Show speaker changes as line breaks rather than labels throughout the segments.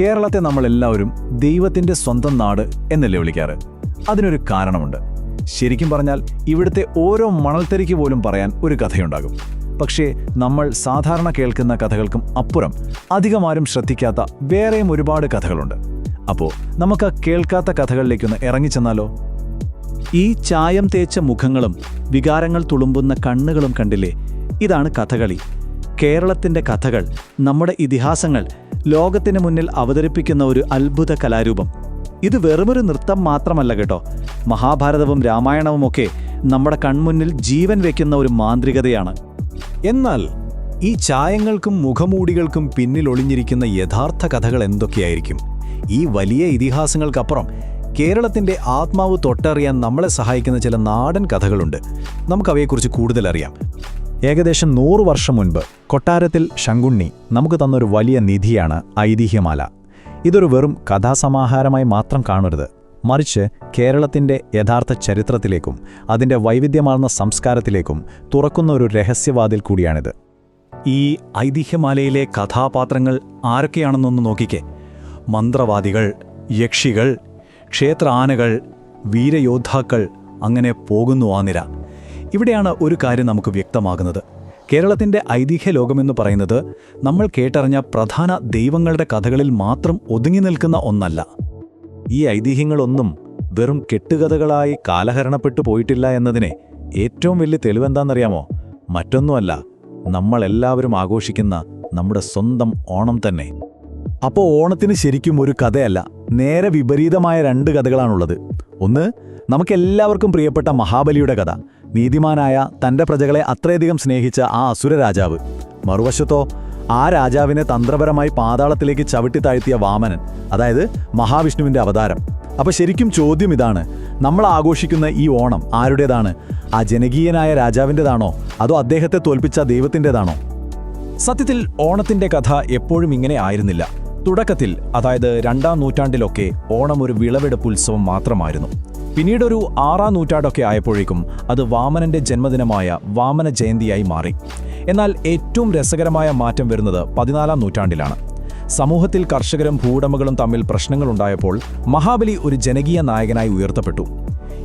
കേരളത്തെ നമ്മളെല്ലാവരും ദൈവത്തിന്റെ സ്വന്തം നാട് എന്നല്ലേ വിളിക്കാറ്? അതിനൊരു കാരണമുണ്ട്. ശരിക്കും പറഞ്ഞാൽ ഇവിടുത്തെ ഓരോ മണൽത്തരിക്ക് പോലും പറയാൻ ഒരു കഥയുണ്ടാകും. പക്ഷേ നമ്മൾ സാധാരണ കേൾക്കുന്ന കഥകൾക്കും അപ്പുറം അധികമാരും ശ്രദ്ധിക്കാത്ത വേറെയും ഒരുപാട് കഥകളുണ്ട്. അപ്പോൾ നമുക്ക് ആ കേൾക്കാത്ത കഥകളിലേക്കൊന്ന് ഇറങ്ങിച്ചെന്നാലോ?
ഈ ചായം തേച്ച മുഖങ്ങളും വികാരങ്ങൾ തുളുമ്പുന്ന കണ്ണുകളും കണ്ടില്ലേ? ഇതാണ് കഥകളി. കേരളത്തിന്റെ കഥകൾ നമ്മുടെ ഇതിഹാസങ്ങൾ ലോകത്തിന് മുന്നിൽ അവതരിപ്പിക്കുന്ന ഒരു അത്ഭുത കലാരൂപം. ഇത് വെറുമൊരു നൃത്തം മാത്രമല്ല കേട്ടോ. മഹാഭാരതവും രാമായണവും ഒക്കെ നമ്മുടെ കൺമുന്നിൽ ജീവൻ വയ്ക്കുന്ന ഒരു മാന്ത്രികതയാണ്.
എന്നാൽ ഈ ചായങ്ങൾക്കും മുഖമൂടികൾക്കും പിന്നിൽ ഒളിഞ്ഞിരിക്കുന്ന യഥാർത്ഥ കഥകൾ എന്തൊക്കെയായിരിക്കും? ഈ വലിയ ഇതിഹാസങ്ങൾക്കപ്പുറം കേരളത്തിന്റെ ആത്മാവ് തൊട്ടറിയാൻ നമ്മളെ സഹായിക്കുന്ന ചില നാടൻ കഥകളുണ്ട്. നമുക്കവയെക്കുറിച്ച് കൂടുതൽ അറിയാം ഏകദേശം നൂറു വർഷം മുൻപ് കൊട്ടാരത്തിൽ ശങ്കുണ്ണി നമുക്ക് തന്നൊരു വലിയ നിധിയാണ് ഐതിഹ്യമാല. ഇതൊരു വെറും കഥാസമാഹാരമായി മാത്രം കാണരുത്. മറിച്ച് കേരളത്തിന്റെ യഥാർത്ഥ ചരിത്രത്തിലേക്കും അതിന്റെ വൈവിധ്യമാർന്ന സംസ്കാരത്തിലേക്കും തുറക്കുന്ന ഒരു രഹസ്യവാതിൽ കൂടിയാണിത്. ഈ ഐതിഹ്യമാലയിലെ കഥാപാത്രങ്ങൾ ആരൊക്കെയാണെന്നൊന്ന് നോക്കിക്കേ. മന്ത്രവാദികൾ യക്ഷികൾ ക്ഷേത്ര ആനകൾ വീരയോദ്ധാക്കൾ അങ്ങനെ പോകുന്നു ആ നിര. ഇവിടെയാണ് ഒരു കാര്യം നമുക്ക് വ്യക്തമാകുന്നത്. കേരളത്തിന്റെ ഐതിഹ്യ ലോകമെന്ന് പറയുന്നത് നമ്മൾ കേട്ടറിഞ്ഞ പ്രധാന ദൈവങ്ങളുടെ കഥകളിൽ മാത്രം ഒതുങ്ങി നിൽക്കുന്ന ഒന്നല്ല. ഈ ഐതിഹ്യങ്ങളൊന്നും വെറും കെട്ടുകഥകളായി കാലഹരണപ്പെട്ടു പോയിട്ടില്ല എന്നതിനെ ഏറ്റവും വലിയ തെളിവെന്താണെന്നറിയാമോ? മറ്റൊന്നുമല്ല നമ്മളെല്ലാവരും ആഘോഷിക്കുന്ന നമ്മുടെ സ്വന്തം ഓണം തന്നെ. അപ്പോൾ ഓണത്തിന് ശരിക്കും ഒരു കഥയല്ല നേരെ വിപരീതമായ രണ്ട് കഥകളാണുള്ളത്. ഒന്ന് നമുക്കെല്ലാവർക്കും പ്രിയപ്പെട്ട മഹാബലിയുടെ കഥ. നീതിമാനായ തന്റെ പ്രജകളെ അത്രയധികം സ്നേഹിച്ച ആ അസുര രാജാവ്. മറുവശത്തോ ആ രാജാവിനെ തന്ത്രപരമായി പാതാളത്തിലേക്ക് ചവിട്ടി താഴ്ത്തിയ വാമനൻ അതായത് മഹാവിഷ്ണുവിന്റെ അവതാരം. അപ്പോൾ ശരിക്കും ചോദ്യം ഇതാണ് നമ്മൾ ആഘോഷിക്കുന്ന ഈ ഓണം ആരുടേതാണ്? ആ ജനകീയനായ രാജാവിന്റെതാണോ അതോ അദ്ദേഹത്തെ തോൽപ്പിച്ച ദൈവത്തിന്റെതാണോ സത്യത്തിൽ ഓണത്തിന്റെ കഥ എപ്പോഴും ഇങ്ങനെ ആയിരുന്നില്ല. തുടക്കത്തിൽ അതായത് രണ്ടാം നൂറ്റാണ്ടിലൊക്കെ ഓണം ഒരു വിളവെടുപ്പ് ഉത്സവം മാത്രമായിരുന്നു. പിന്നീടൊരു ആറാം നൂറ്റാണ്ടൊക്കെ ആയപ്പോഴേക്കും അത് വാമനന്റെ ജന്മദിനമായ വാമന ജയന്തിയായി മാറി. എന്നാൽ ഏറ്റവും രസകരമായ മാറ്റം വരുന്നത് പതിനാലാം നൂറ്റാണ്ടിലാണ്. സമൂഹത്തിൽ കർഷകരും ഭൂവുടമകളും തമ്മിൽ പ്രശ്നങ്ങളുണ്ടായപ്പോൾ മഹാബലി ഒരു ജനകീയ നായകനായി ഉയർത്തപ്പെട്ടു.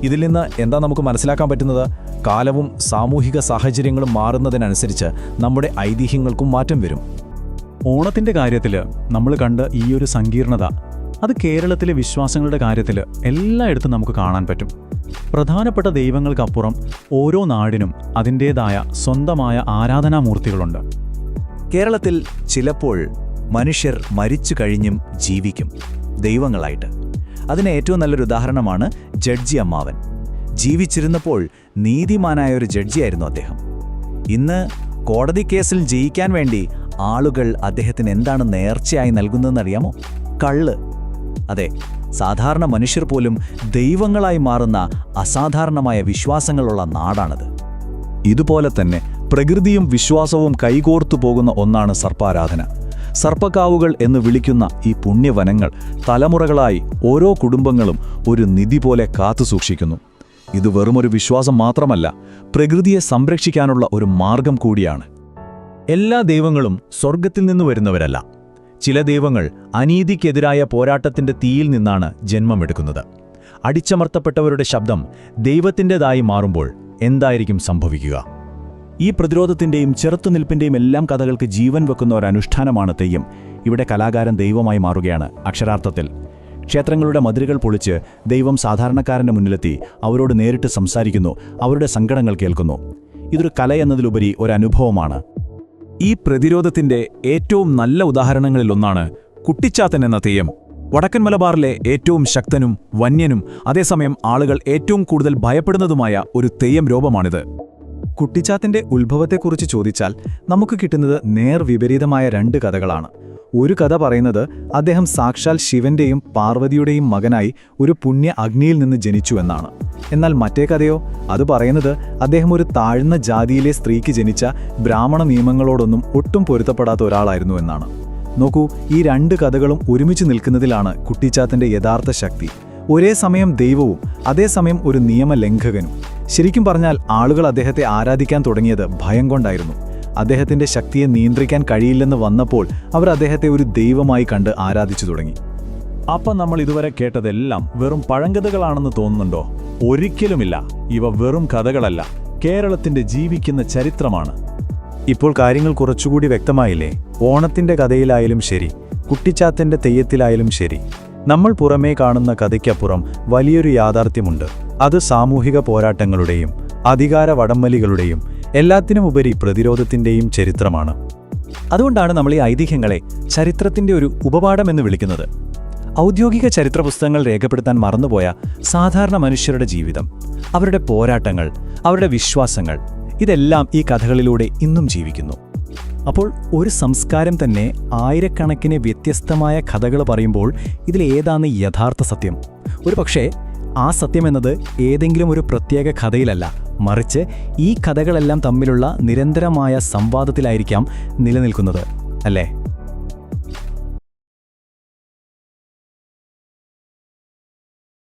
ഇതിൽ നിന്ന് എന്താ നമുക്ക് മനസ്സിലാക്കാൻ പറ്റുന്നത്? കാലവും സാമൂഹിക സാഹചര്യങ്ങളും മാറുന്നതിനനുസരിച്ച് നമ്മുടെ ഐതിഹ്യങ്ങൾക്കും മാറ്റം വരും. ഓണത്തിന്റെ കാര്യത്തിൽ നമ്മൾ കണ്ട ഈ ഒരു സങ്കീർണത അത് കേരളത്തിലെ വിശ്വാസങ്ങളുടെ കാര്യത്തിൽ എല്ലായിടത്തും നമുക്ക് കാണാൻ പറ്റും. പ്രധാനപ്പെട്ട ദൈവങ്ങൾക്കപ്പുറം ഓരോ നാടിനും അതിന്റേതായ സ്വന്തമായ ആരാധനാമൂർത്തികളുണ്ട്. കേരളത്തിൽ ചിലപ്പോൾ മനുഷ്യർ മരിച്ചു കഴിഞ്ഞും ജീവിക്കും ദൈവങ്ങളായിട്ട്. അതിന് ഏറ്റവും നല്ലൊരു ഉദാഹരണമാണ് ജഡ്ജി അമ്മാവൻ. ജീവിച്ചിരുന്നപ്പോൾ നീതിമാനായ ഒരു ജഡ്ജിയായിരുന്നു അദ്ദേഹം. ഇന്ന് കോടതി കേസിൽ ജയിക്കാൻ വേണ്ടി ആളുകൾ അദ്ദേഹത്തിന് എന്താണ് നേർച്ചയായി നൽകുന്നതെന്നറിയാമോ? കള്ള്. അതെ സാധാരണ മനുഷ്യർ പോലും ദൈവങ്ങളായി മാറുന്ന അസാധാരണമായ വിശ്വാസങ്ങളുള്ള നാടാണത്. ഇതുപോലെ തന്നെ പ്രകൃതിയും വിശ്വാസവും കൈകോർത്തു പോകുന്ന ഒന്നാണ് സർപ്പാരാധന. സർപ്പക്കാവുകൾ എന്ന് വിളിക്കുന്ന ഈ പുണ്യവനങ്ങൾ തലമുറകളായി ഓരോ കുടുംബങ്ങളും ഒരു നിധി പോലെ കാത്തുസൂക്ഷിക്കുന്നു ഇത് വെറുമൊരു വിശ്വാസം മാത്രമല്ല പ്രകൃതിയെ സംരക്ഷിക്കാനുള്ള ഒരു മാർഗം കൂടിയാണ്. എല്ലാ ദൈവങ്ങളും സ്വർഗത്തിൽ നിന്ന് വരുന്നവരല്ല. ചില ദൈവങ്ങൾ അനീതിക്കെതിരായ പോരാട്ടത്തിന്റെ തീയിൽ നിന്നാണ് ജന്മമെടുക്കുന്നത്. അടിച്ചമർത്തപ്പെട്ടവരുടെ ശബ്ദം ദൈവത്തിന്റെതായി മാറുമ്പോൾ എന്തായിരിക്കും സംഭവിക്കുക? ഈ പ്രതിരോധത്തിന്റെയും ചെറുത്തുനിൽപ്പിന്റെയും എല്ലാം കഥകൾക്ക് ജീവൻ വെക്കുന്ന ഒരു അനുഷ്ഠാനമാണ് തെയ്യം. ഇവിടെ കലാകാരൻ ദൈവമായി മാറുകയാണ് അക്ഷരാർത്ഥത്തിൽ. ക്ഷേത്രങ്ങളുടെ മതിലുകൾ പൊളിച്ച് ദൈവം സാധാരണക്കാരന്റെ മുന്നിലെത്തി അവരോട് നേരിട്ട് സംസാരിക്കുന്നു അവരുടെ സങ്കടങ്ങൾ കേൾക്കുന്നു. ഇതൊരു കലയെന്നതിലുപരി ഒരു അനുഭവമാണ്. ഈ പ്രതിരോധത്തിന്റെ ഏറ്റവും നല്ല ഉദാഹരണങ്ങളിലൊന്നാണ് കുട്ടിച്ചാത്തൻ എന്ന തെയ്യം. വടക്കൻ മലബാറിലെ ഏറ്റവും ശക്തനും വന്യനും അതേസമയം ആളുകൾ ഏറ്റവും കൂടുതൽ ഭയപ്പെടുന്നതുമായ ഒരു തെയ്യം രൂപമാണിത്. കുട്ടിച്ചാത്തിന്റെ ഉത്ഭവത്തെക്കുറിച്ച് ചോദിച്ചാൽ നമുക്ക് കിട്ടുന്നത് നേർ വിപരീതമായ രണ്ട് കഥകളാണ്. ഒരു കഥ പറയുന്നത് അദ്ദേഹം സാക്ഷാൽ ശിവന്റെയും പാർവതിയുടെയും മകനായി ഒരു പുണ്യ അഗ്നിയിൽ നിന്ന് ജനിച്ചു എന്നാണ്. എന്നാൽ മറ്റേ കഥയോ? അത് പറയുന്നത് അദ്ദേഹം ഒരു താഴ്ന്ന ജാതിയിലെ സ്ത്രീക്ക് ജനിച്ച ബ്രാഹ്മണ നിയമങ്ങളോടൊന്നും ഒട്ടും പൊരുത്തപ്പെടാത്ത ഒരാളായിരുന്നു എന്നാണ്. നോക്കൂ ഈ രണ്ട് കഥകളും ഒരുമിച്ച് നിൽക്കുന്നതിലാണ് കുട്ടിച്ചാത്തന്റെ യഥാർത്ഥ ശക്തി. ഒരേ സമയം ദൈവവും അതേസമയം ഒരു നിയമലംഘകനും. ശരിക്കും പറഞ്ഞാൽ ആളുകൾ അദ്ദേഹത്തെ ആരാധിക്കാൻ തുടങ്ങിയത് ഭയം കൊണ്ടായിരുന്നു. അദ്ദേഹത്തിന്റെ ശക്തിയെ നിയന്ത്രിക്കാൻ കഴിയില്ലെന്ന് വന്നപ്പോൾ അവർ അദ്ദേഹത്തെ ഒരു ദൈവമായി കണ്ട് ആരാധിച്ചു തുടങ്ങി.
അപ്പം നമ്മൾ ഇതുവരെ കേട്ടതെല്ലാം വെറും പഴങ്കഥകളാണെന്ന് തോന്നുന്നുണ്ടോ? ഒരിക്കലുമില്ല. ഇവ വെറും കഥകളല്ല. കേരളത്തിന്റെ ജീവിക്കുന്ന ചരിത്രമാണ്.
ഇപ്പോൾ കാര്യങ്ങൾ കുറച്ചുകൂടി വ്യക്തമായില്ലേ? ഓണത്തിന്റെ കഥയിലായാലും ശരി കുട്ടിച്ചാത്തന്റെ തെയ്യത്തിലായാലും ശരി നമ്മൾ പുറമേ കാണുന്ന കഥയ്ക്കപ്പുറം വലിയൊരു യാഥാർത്ഥ്യമുണ്ട്. അത് സാമൂഹിക പോരാട്ടങ്ങളുടെയും അധികാര വടംവലികളുടെയും എല്ലാത്തിനുമുപരി പ്രതിരോധത്തിന്റെയും ചരിത്രമാണ്.
അതുകൊണ്ടാണ് നമ്മൾ ഈ ഐതിഹ്യങ്ങളെ ചരിത്രത്തിന്റെ ഒരു ഉപപാഠമെന്ന് വിളിക്കുന്നത്. ഔദ്യോഗിക ചരിത്ര പുസ്തകങ്ങൾ രേഖപ്പെടുത്താൻ മറന്നുപോയ സാധാരണ മനുഷ്യരുടെ ജീവിതം അവരുടെ പോരാട്ടങ്ങൾ അവരുടെ വിശ്വാസങ്ങൾ ഇതെല്ലാം ഈ കഥകളിലൂടെ ഇന്നും ജീവിക്കുന്നു. അപ്പോൾ ഒരു സംസ്കാരം തന്നെ ആയിരക്കണക്കിന് വ്യത്യസ്തമായ കഥകൾ പറയുമ്പോൾ ഇതിലേതാണ് യഥാർത്ഥ സത്യം. ഒരു പക്ഷേ ആ സത്യമെന്നത് ഏതെങ്കിലും ഒരു പ്രത്യേക കഥയിലല്ല. മറിച്ച് ഈ കഥകളെല്ലാം തമ്മിലുള്ള നിരന്തരമായ സംവാദത്തിലായിരിക്കാം നിലനിൽക്കുന്നത്. അല്ലേ?